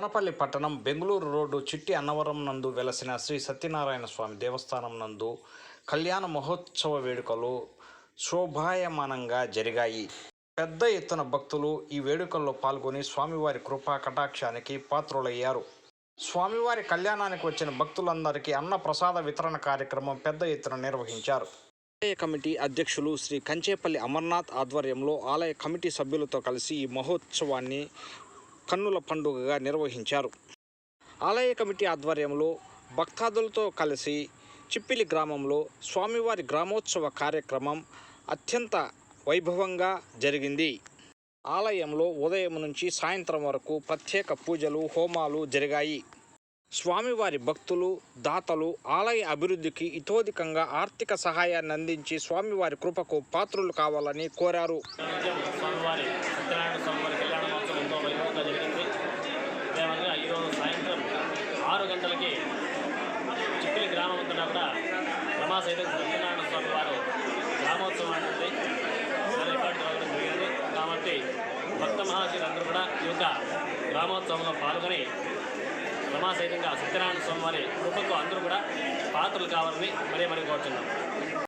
అనపల్లి పట్టణం బెంగళూరు రోడ్డు చిట్టి అన్నవరం నందు వెలసిన శ్రీ సత్యనారాయణ స్వామి దేవస్థానం నందు కళ్యాణ మహోత్సవ వేడుకలు శోభాయమానంగా జరిగాయి. పెద్ద ఎత్తున భక్తులు ఈ వేడుకల్లో పాల్గొని స్వామివారి కృపా కటాక్షానికి పాత్రులయ్యారు. స్వామివారి కళ్యాణానికి వచ్చిన భక్తులందరికీ అన్న ప్రసాద వితరణ కార్యక్రమం పెద్ద ఎత్తున నిర్వహించారు. ఆలయ కమిటీ అధ్యక్షులు శ్రీ కంచేపల్లి అమర్నాథ్ ఆధ్వర్యంలో ఆలయ కమిటీ సభ్యులతో కలిసి ఈ మహోత్సవాన్ని కన్నుల పండుగగా నిర్వహించారు. ఆలయ కమిటీ ఆధ్వర్యంలో భక్తాదులతో కలిసి చిప్పిలి గ్రామంలో స్వామివారి గ్రామోత్సవ కార్యక్రమం అత్యంత వైభవంగా జరిగింది. ఆలయంలో ఉదయం నుంచి సాయంత్రం వరకు ప్రత్యేక పూజలు హోమాలు జరిగాయి. స్వామివారి భక్తులు దాతలు ఆలయ అభివృద్ధికి ఇతోధికంగా ఆర్థిక సహాయాన్ని అందించి స్వామివారి కృపకు పాత్రులు కావాలని కోరారు స్వామివారి సత్యనారాయణ స్వామివారి కళ్యాణ మహోత్సవం ఎంతో వైభవంగా జరిగింది అదేవిధంగా ఈరోజు సాయంత్రం ఆరు గంటలకి చిక్కిలి గ్రామం అంతా కూడా రమాసైతం సత్యనారాయణ స్వామి వారు గ్రామోత్సవం ఉంటుంది దాని ఏర్పాటు జరగడం జరిగింది. కాబట్టి భక్త మహాశీలందరూ కూడా ఈ యొక్క గ్రామోత్సవంలో పాల్గొని రమాసైతంగా సత్యనారాయణ స్వామి వారి కృపకు అందరూ కూడా పాత్రలు కావాలని మరీ మరీ కోరుతున్నాం